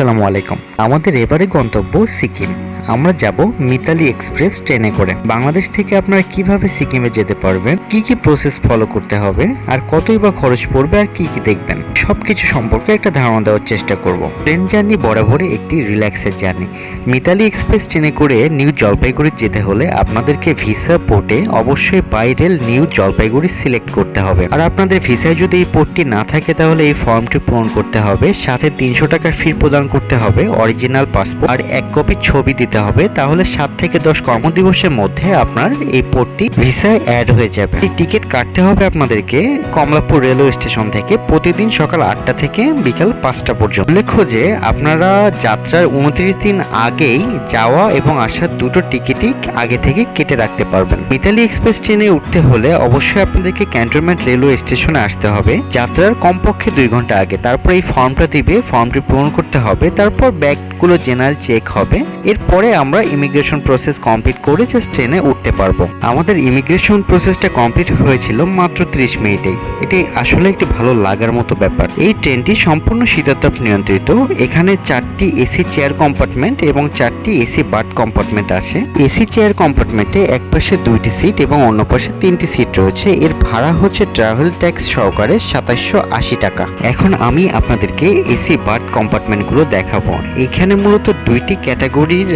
আসসালামু আলাইকুম। আমাদের এবারে গন্তব্য সিকিম। আমরা যাব মিতালি এক্সপ্রেস ট্রেনে করে। বাংলাদেশ থেকে আপনারা কীভাবে সিকিমে যেতে পারবেন? কি কি প্রসেস ফলো করতে হবে? আর কতই বা খরচ পড়বে? আর কি কি দেখবেন? সবকিছু সম্পর্কে একটা ধারণা দেওয়ার চেষ্টা করব। ট্রেন জার্নি বরাবরই একটি রিল্যাক্সের জার্নি। মিতালি এক্সপ্রেস ট্রেনে করে নিউ জলপাইগুড়ি যেতে হলে আপনাদেরকে ভিসা পোর্টে অবশ্যই by rail New Jalpaiguri select করতে হবে। আর আপনাদের ভিসায় যদি এই পোর্টটি না থাকে, তাহলে এই ফর্মটি পূরণ করতে হবে। সাথে তিনশো টাকা ফি প্রদান করতে হবে অরিজিনাল পাসপোর্ট আর এক কপি ছবি দিতে হবে, তাহলে সাত থেকে দশ কর্মদিবসের মধ্যে আপনার এই পোর্টটি ভিসায় অ্যাড হয়ে যাবে। এই টিকিট কাটতে হবে আপনাদেরকে কমলাপুর রেলওয়ে স্টেশন থেকে প্রতিদিন সকাল আটটা থেকে বিকাল পাঁচটা পর্যন্ত। উল্লেখ্য যে, আপনারা যাত্রার উনত্রিশ দিন আগেই যাওয়া এবং আসার দুটো টিকিটই আগে থেকে কেটে রাখতে পারবেন। মিতালি এক্সপ্রেস ট্রেনে উঠতে হলে অবশ্যই আপনাদেরকে ক্যান্টনমেন্ট রেলওয়ে স্টেশনে আসতে হবে। যাত্রার কমপক্ষে দুই ঘণ্টা আগে। তারপর এই ফর্মটা দিবে, ফর্মটি পূরণ করতে হবে, তারপর ব্যাগগুলো জেনারেল চেক হবে। এরপরে আমরা ইমিগ্রেশন প্রসেস কমপ্লিট করে জাস্ট ট্রেনে উঠতে পারব। আমাদের ইমিগ্রেশন প্রসেসটা কমপ্লিট হয়েছিল মাত্র 30 মিনিটেই। এটি আসলে একটি ভালো লাগার মতো ব্যাপার। এই ট্রেনটি সম্পূর্ণ শীতাতাপ নিয়ন্ত্রিত। এখানে চারটি এসি চেয়ার কম্পার্টমেন্ট এবং চারটি এসি বার্থ কম্পার্টমেন্ট আছে। এসি চেয়ার কম্পার্টমেন্টে এক পাশে দুইটি সিট এবং অন্য পাশে তিনটি সিট রয়েছে। এর ভাড়া হচ্ছে ট্রাভেল ট্যাক্স সহকারে সাতাশশো আশি টাকা। এখন আমি আপনাদেরকে এসি বার্থ কম্পার্টমেন্টগুলো দেখাবো। এখানে মূলত দুইটি ক্যাটাগরির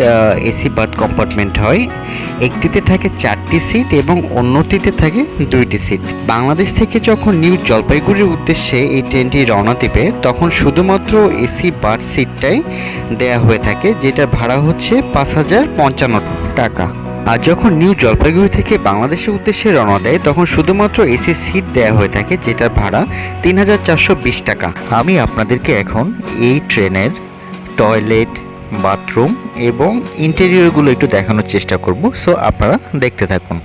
এসি বার্থ কম্পার্টমেন্ট হয়। একটিতে থাকে চারটি সিট এবং অন্যটিতে থাকে দুইটি সিট। বাংলাদেশ থেকে যখন নিউ জলপাইগুড়ির উদ্দেশ্যে এই ট্রেনটি রওনা দিবে, তখন শুধুমাত্র এসি বার্থ সিটটাই দেয়া হয়ে থাকে, যেটা ভাড়া হচ্ছে পাঁচ হাজার পঞ্চান্ন টাকা। আর যখন নিউ জলপাইগুড়ি থেকে বাংলাদেশের উদ্দেশ্যে রওনা দেয়, তখন শুধুমাত্র এসি সিট দেয়া হয়ে থাকে, যেটার ভাড়া তিন হাজার চারশো বিশ টাকা। আমি আপনাদেরকে এখন এই ট্রেনের টয়লেট বাথরুম এবং ইন্টেরিয়রগুলো একটু দেখানোর চেষ্টা করব। সো আপনারা দেখতে থাকুন।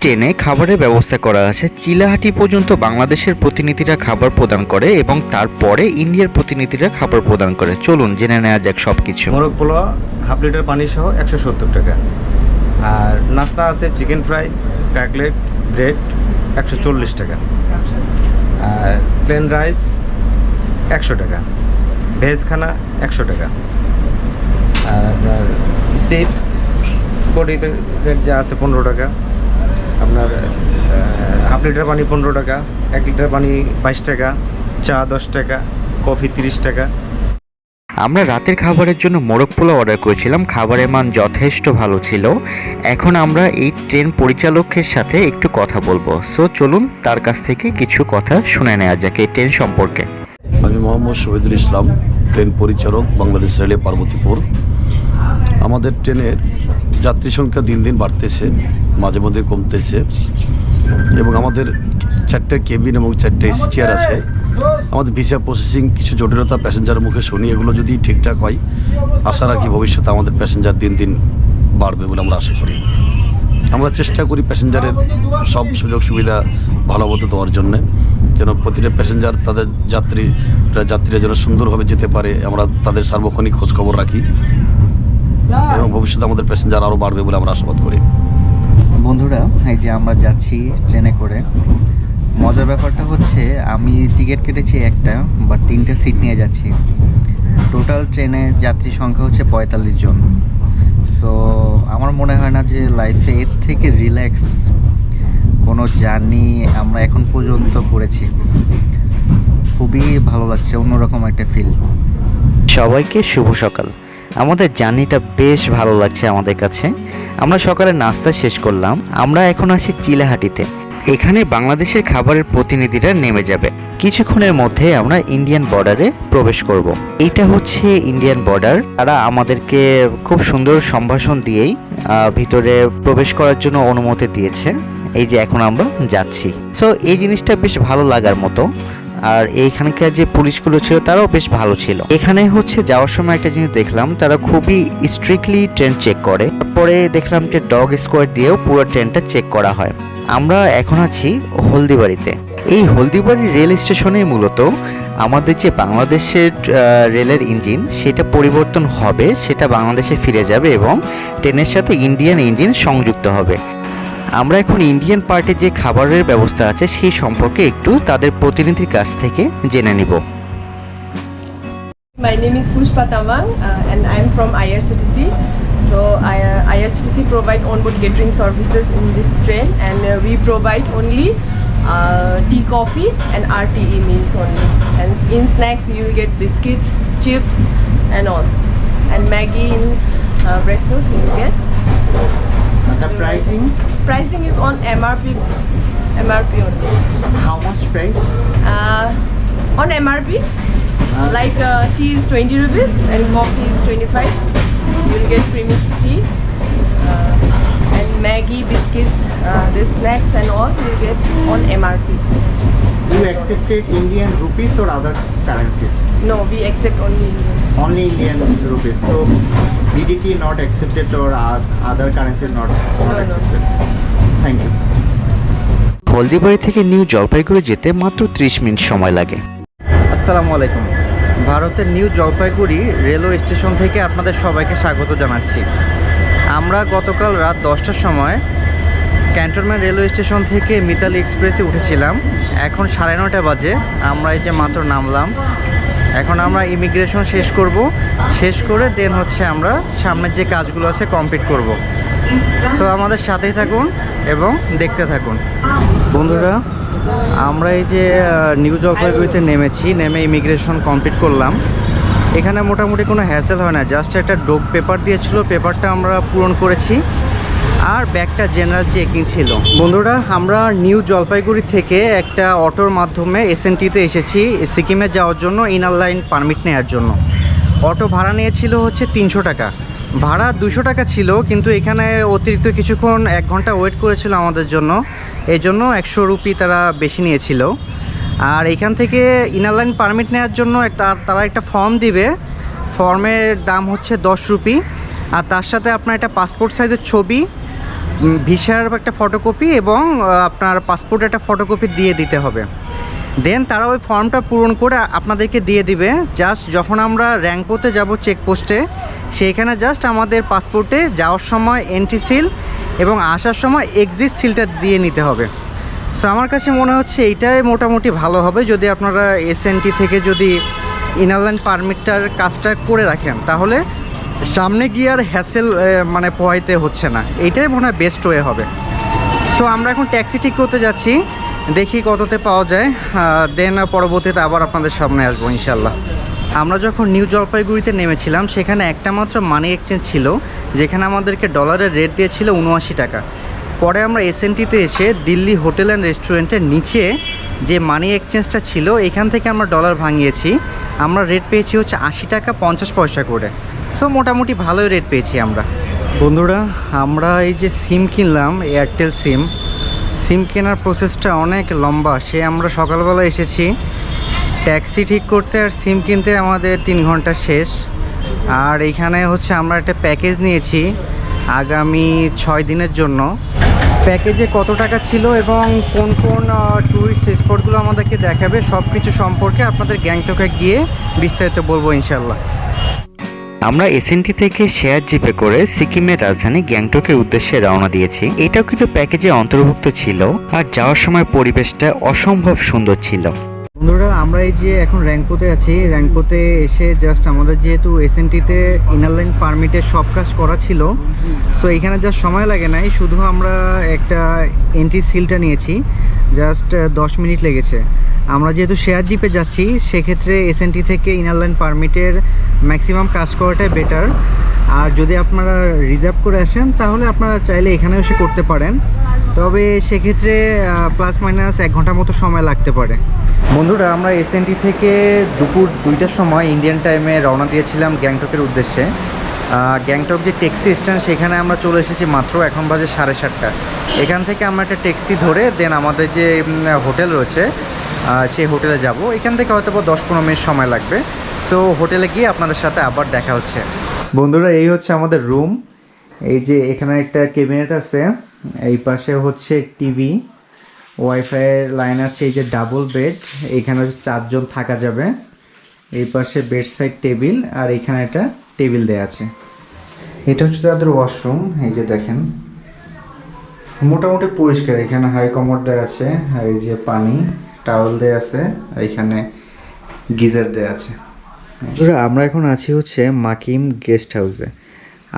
ট্রেনে খাবারের ব্যবস্থা করা আছে। চিলাহাটি পর্যন্ত বাংলাদেশের প্রতিনিধিরা খাবার প্রদান করে এবং তারপরে ইন্ডিয়ার প্রতিনিধিরা খাবার প্রদান করে। চলুন, জেনে নেওয়া যাক সবকিছু। মোরগ পোলাও, হাফ লিটার পানি সহ একশো সত্তর টাকা। আর নাস্তা আছে চিকেন ফ্রাই, কাকলেট, ব্রেড, একশো চল্লিশ টাকা। আর প্লেন রাইস, একশো টাকা। ভেজ খানা একশো টাকা। আর চিপস রেট যা আছে পনেরো টাকা। আপনার হাফ লিটার পানি পনেরো টাকা এক লিটার পানি বাইশ টাকা চা দশ টাকা কফি তিরিশ টাকা। আমরা রাতের খাবারের জন্য মোরগ পোলাও অর্ডার করেছিলাম খাবারের মান যথেষ্ট ভালো ছিল। এখন আমরা এই ট্রেন পরিচালকের সাথে একটু কথা বলব। সো চলুন তার কাছ থেকে কিছু কথা শুনে নেওয়া যাক এই ট্রেন সম্পর্কে। আমি মোহাম্মদ শহীদুল ইসলাম ট্রেন পরিচালক বাংলাদেশ রেলে পার্বতীপুর। আমাদের ট্রেনের যাত্রী সংখ্যা দিন দিন বাড়তেছে, মাঝে মধ্যে কমতেছে এবং আমাদের চারটে কেবিন এবং চারটে এসি চেয়ার আছে। আমাদের ভিসা প্রসেসিং কিছু জটিলতা প্যাসেঞ্জারের মুখে শুনি, এগুলো যদি ঠিকঠাক হয়, আশা রাখি ভবিষ্যতে আমাদের প্যাসেঞ্জার দিন দিন বাড়বে বলে আমরা আশা করি। আমরা চেষ্টা করি প্যাসেঞ্জারের সব সুযোগ সুবিধা ভালো মতো দেওয়ার জন্যে। যেন প্রতিটা প্যাসেঞ্জার, তাদের যাত্রী, যাত্রীরা যেন সুন্দরভাবে যেতে পারে, আমরা তাদের সার্বক্ষণিক খোঁজ খবর রাখি। এবং ভবিষ্যতে আমাদের প্যাসেঞ্জার আরও বাড়বে বলে আমরা আশাবাদ করি। বন্ধুরা এই যে আমরা যাচ্ছি ট্রেনে করে মজার ব্যাপারটা হচ্ছে আমি টিকিট কেটেছি একটা বা তিনটে সিট নিয়ে যাচ্ছি। টোটাল ট্রেনে যাত্রী সংখ্যা হচ্ছে পঁয়তাল্লিশ জন। সো আমার মনে হয় না যে লাইফে এর থেকে রিল্যাক্স কোনো জার্নি আমরা এখন পর্যন্ত করেছি। খুবই ভালো লাগছে অন্যরকম একটা ফিল সবাইকে শুভ সকাল। আমাদের জার্নিটা বেশ ভালো লাগছে আমাদের কাছে। আমরা সকালে নাস্তা শেষ করলাম। আমরা এখন আছি চিলাহাটিতে। এখানে বাংলাদেশের খাবারের প্রতিনিধিরা নেমে যাবে। কিছুক্ষণের মধ্যে আমরা ইন্ডিয়ান বর্ডারে প্রবেশ করব। এইটা হচ্ছে ইন্ডিয়ান বর্ডার। তারা আমাদেরকে খুব সুন্দর সম্ভাষণ দিয়েই ভিতরে প্রবেশ করার জন্য অনুমতি দিয়েছে। এই যে এখন আমরা যাচ্ছি। সো এই জিনিসটা বেশ ভালো লাগার মতো। আর এইখানকার যে পুলিশগুলো ছিল, তারাও বেশ ভালো ছিল। এখানে হচ্ছে যাওয়ার সময় একটা জিনিস দেখলাম, তারা খুবই স্ট্রিক্টলি ট্রেন চেক করে। তারপরে দেখলাম যে ডগ স্কোয়াড দিয়েও পুরো ট্রেনটা চেক করা হয়। আমরা এখন আছি হলদিবাড়িতে। এই হলদিবাড়ি রেল স্টেশনে মূলত আমাদের যে বাংলাদেশের রেলের ইঞ্জিন সেটা পরিবর্তন হবে, সেটা বাংলাদেশে ফিরে যাবে এবং ট্রেনের সাথে ইন্ডিয়ান ইঞ্জিন সংযুক্ত হবে। আমরা এখন ইন্ডিয়ান পার্টির যে খাবারের ব্যবস্থা আছে সেই সম্পর্কে একটু তাদের প্রতিনিধির কাছ থেকে জেনে নিব My name is Pushpa Tamang uh, and I'm from IRCTC. So I, uh, IRCTC provide onboard catering services in this train and uh, we provide only uh, tea, coffee and RTE meals only. And in snacks you will get biscuits, chips and all. And Maggie in uh, breakfast you will get. The pricing, Pricing is on MRP, MRP only. how much price? Uh, on MRP, like uh, tea is 20 rupees and coffee is 25. You will get premix tea uh, and Maggie biscuits, uh, the snacks and all you get on MRP. You accepted Indian rupees or other currencies? No, we accept only Indian. Only Indian rupees. So BDT not accepted or other currencies not, not No, no. accepted. Thank you. Haldibari থেকে new Jalpaiguri যেতে মাত্র 30 minute সময় লাগে আসসালামু আলাইকুম ভারতের new Jalpaiguri railway station থেকে আপনাদের সবাইকে স্বাগত জানাচ্ছি আমরা গতকাল রাত দশটার সময় ক্যান্টনমেন্ট রেলওয়ে স্টেশন থেকে মিতালি এক্সপ্রেসে উঠেছিলাম এখন সাড়ে নটা বাজে আমরা এই যে মাত্র নামলাম এখন আমরা ইমিগ্রেশন শেষ করব। শেষ করে দেন হচ্ছে আমরা সামনের যে কাজগুলো আছে কমপ্লিট করব। সো আমাদের সাথেই থাকুন এবং দেখতে থাকুন। বন্ধুরা, আমরা এই যে নিউ জলপাইগুড়িতে নেমেছি, নেমে ইমিগ্রেশন কমপ্লিট করলাম। এখানে মোটামুটি কোনো হ্যাসেল হয় না জাস্ট একটা ডোক পেপার দিয়েছিল পেপারটা আমরা পূরণ করেছি। আর ব্যাগটা জেনারেল চেকিং ছিল। বন্ধুরা, আমরা নিউ জলপাইগুড়ি থেকে একটা অটোর মাধ্যমে এসএনটিতে এসেছি, সিকিমে যাওয়ার জন্য ইনার লাইন পারমিট নেওয়ার জন্য। অটো ভাড়া নিয়েছিল হচ্ছে তিনশো টাকা। ভাড়া দুশো টাকা ছিল, কিন্তু এখানে অতিরিক্ত কিছুক্ষণ এক ঘণ্টা ওয়েট করেছিল আমাদের জন্য। এই জন্য একশো রুপি তারা বেশি নিয়েছিল। আর এখান থেকে ইনার লাইন পারমিট নেওয়ার জন্য তারা একটা ফর্ম দিবে। ফর্মের দাম হচ্ছে দশ রুপি। আর তার সাথে আপনার একটা পাসপোর্ট সাইজের ছবি ভিসার একটা ফটোকপি এবং আপনার পাসপোর্ট একটা ফটোকপি দিয়ে দিতে হবে। দেন তারা ওই ফর্মটা পূরণ করে আপনাদেরকে দিয়ে দিবে। জাস্ট যখন আমরা র্যাঙ্কোতে যাব চেকপোস্টে সেইখানে জাস্ট আমাদের পাসপোর্টে যাওয়ার সময় এন্ট্রি সিল এবং আসার সময় এক্সিট সিলটা দিয়ে নিতে হবে। সো আমার কাছে মনে হচ্ছে এইটাই মোটামুটি ভালো হবে। যদি আপনারা এসএনটি থেকে যদি ইনারল্যান্ড পারমিটটার কাজটা করে রাখেন, তাহলে সামনে গিয়ে আর হ্যাসেল মানে পোহাইতে হচ্ছে না। এইটাই মনে হয় বেস্ট ওয়ে হবে। সো আমরা এখন ট্যাক্সি ঠিক করতে যাচ্ছি। দেখি কততে পাওয়া যায়। দেন পরবর্তীতে আবার আপনাদের সামনে আসব ইনশাল্লাহ আমরা যখন নিউ জলপাইগুড়িতে নেমেছিলাম, সেখানে একটা মাত্র মানি এক্সচেঞ্জ ছিল, যেখানে আমাদেরকে ডলারের রেট দিয়েছিল উনআশি টাকা। পরে আমরা এসএনটিতে এসে দিল্লি হোটেল অ্যান্ড রেস্টুরেন্টের নিচে যে মানি এক্সচেঞ্জটা ছিল, এখান থেকে আমরা ডলার ভাঙিয়েছি। আমরা রেট পেয়েছি হচ্ছে আশি টাকা পঞ্চাশ পয়সা করে। সো মোটামুটি ভালোই রেট পেয়েছি আমরা। বন্ধুরা, আমরা এই যে সিম কিনলাম এয়ারটেল সিম সিম কেনার প্রসেসটা অনেক লম্বা। সে আমরা সকালবেলা এসেছি। ট্যাক্সি ঠিক করতে আর সিম কিনতে আমাদের তিন ঘণ্টা শেষ। আর এইখানে হচ্ছে আমরা একটা প্যাকেজ নিয়েছি আগামী ছয় দিনের জন্য। প্যাকেজে কত টাকা ছিল এবং কোন কোন ট্যুরিস্ট স্পটগুলো আমাদেরকে দেখাবে সব কিছু সম্পর্কে আপনাদের গ্যাংটকে গিয়ে বিস্তারিত বলব ইনশাল্লাহ আমরা এসএনটি থেকে শেয়ার জিপে করে সিকিমের রাজধানী গ্যাংটকের উদ্দেশ্যে রওনা দিয়েছি। এটাও কিন্তু প্যাকেজে অন্তর্ভুক্ত ছিল আর যাওয়ার সময় পরিবেশটা অসম্ভব সুন্দর ছিল। বন্ধুরা, আমরা এই যে এখন র্যাঙ্কোতে আছি র্যাঙ্কোতে এসে জাস্ট আমাদের যেহেতু এসএনটিতে ইনার লাইন পারমিটের সব কাজ করা ছিল সো এখানে জাস্ট সময় লাগে নাই, শুধু আমরা একটা এন্ট্রি সিলটা নিয়েছি জাস্ট দশ মিনিট লেগেছে। আমরা যেহেতু শেয়ার জিপে যাচ্ছি, সেক্ষেত্রে এসএনটি থেকে ইনার লাইন পারমিটের ম্যাক্সিমাম কাজ করাটাই বেটার আর যদি আপনারা রিজার্ভ করে আসেন, তাহলে আপনারা চাইলে এখানে এসে করতে পারেন। তবে সেক্ষেত্রে প্লাস মাইনাস এক ঘণ্টা মতো সময় লাগতে পারে। বন্ধুরা, আমরা এসএনটি থেকে দুপুর দুইটার সময় ইন্ডিয়ান টাইমে রওনা দিয়েছিলাম গ্যাংটকের উদ্দেশ্যে। গ্যাংটক যে ট্যাক্সি স্ট্যান্ড সেখানে আমরা চলে এসেছি মাত্র এখন বাজে সাড়ে সাতটা। এখান থেকে আমরা একটা ট্যাক্সি ধরে দেন আমাদের যে হোটেল রয়েছে সেই হোটেলে যাব। এখান থেকে হয়তো দশ পনেরো মিনিট সময় লাগবে। সো হোটেলে গিয়ে আপনাদের সাথে আবার দেখা হচ্ছে। বন্ধুরা, এই হচ্ছে আমাদের রুম এই যে এখানে একটা ক্যাবিনেট আছে। এই পাশে হচ্ছে টিভি ওয়াইফাইয়ের লাইন আছে। এই যে ডাবল বেড এইখানে চারজন থাকা যাবে। এই পাশে বেড সাইড টেবিল আর এখানে একটা টেবিল দেওয়া আছে। এটা হচ্ছে তাদের ওয়াশরুম এই যে দেখেন। মোটামুটি পরিষ্কার, এখানে হাই কমোড দেওয়া আছে। আর এই যে পানি। টাওয়েল দেওয়া আছে আর এখানে গিজার দেওয়া আছে। আমরা এখন আছি হচ্ছে মাকিম গেস্ট হাউসে।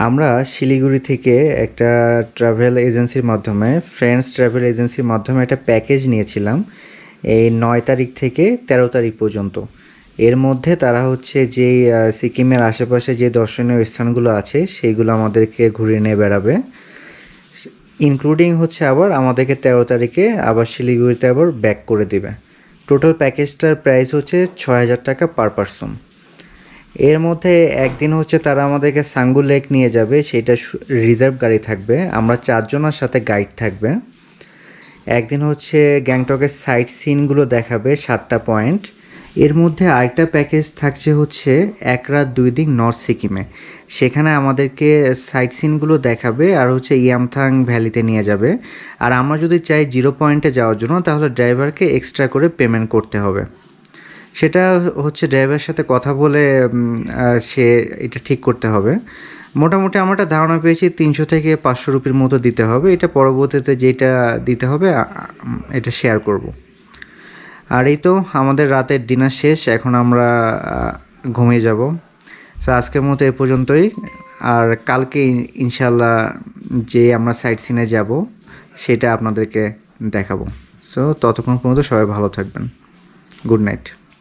আমরা শিলিগুড়ি থেকে একটা ট্রাভেল এজেন্সির মাধ্যমে, ফ্রেন্ডস ট্রাভেল এজেন্সির মাধ্যমে একটা প্যাকেজ নিয়েছিলাম এই নয় তারিখ থেকে তেরো তারিখ পর্যন্ত। এর মধ্যে তারা হচ্ছে যে সিকিমের আশেপাশে যে দর্শনীয় স্থানগুলো আছে সেইগুলো আমাদেরকে ঘুরিয়ে নিয়ে বেড়াবে। ইনক্লুডিং হচ্ছে আবার আমাদেরকে তেরো তারিখে আবার শিলিগুড়িতে আবার ব্যাক করে দিবে। টোটাল প্যাকেজটার প্রাইস হচ্ছে ছয় হাজার টাকা পার পারসন এর মধ্যে একদিন হচ্ছে তারা আমাদেরকে সাঙ্গু লেক নিয়ে যাবে, সেটা রিজার্ভ গাড়ি থাকবে। আমরা চারজনের সাথে গাইড থাকবে। একদিন হচ্ছে গ্যাংটকের সাইট সিনগুলো দেখাবে সাতটা পয়েন্ট এর মধ্যে আরেকটা প্যাকেজ থাকছে হচ্ছে এক রাত দুই দিন নর্থ সিকিমে সেখানে আমাদেরকে সাইট সিনগুলো দেখাবে আর হচ্ছে ইয়ামথাং ভ্যালিতে নিয়ে যাবে। আর আমরা যদি চাই জিরো পয়েন্টে যাওয়ার জন্য, তাহলে ড্রাইভারকে এক্সট্রা করে পেমেন্ট করতে হবে। সেটা হচ্ছে ড্রাইভারের সাথে কথা বলে সে এটা ঠিক করতে হবে। মোটামুটি আমরা একটা ধারণা পেয়েছি তিনশো থেকে পাঁচশো রুপির মতো দিতে হবে। এটা পরবর্তীতে যেটা দিতে হবে এটা শেয়ার করব। আর এই তো আমাদের রাতের ডিনার শেষ, এখন আমরা ঘুমিয়ে যাব। তো আজকের মতো এ পর্যন্তই। আর কালকে ইনশাল্লাহ যে আমরা সাইট সিনে যাব, সেটা আপনাদেরকে দেখাবো। সো ততক্ষণ পর্যন্ত সবাই ভালো থাকবেন। Good night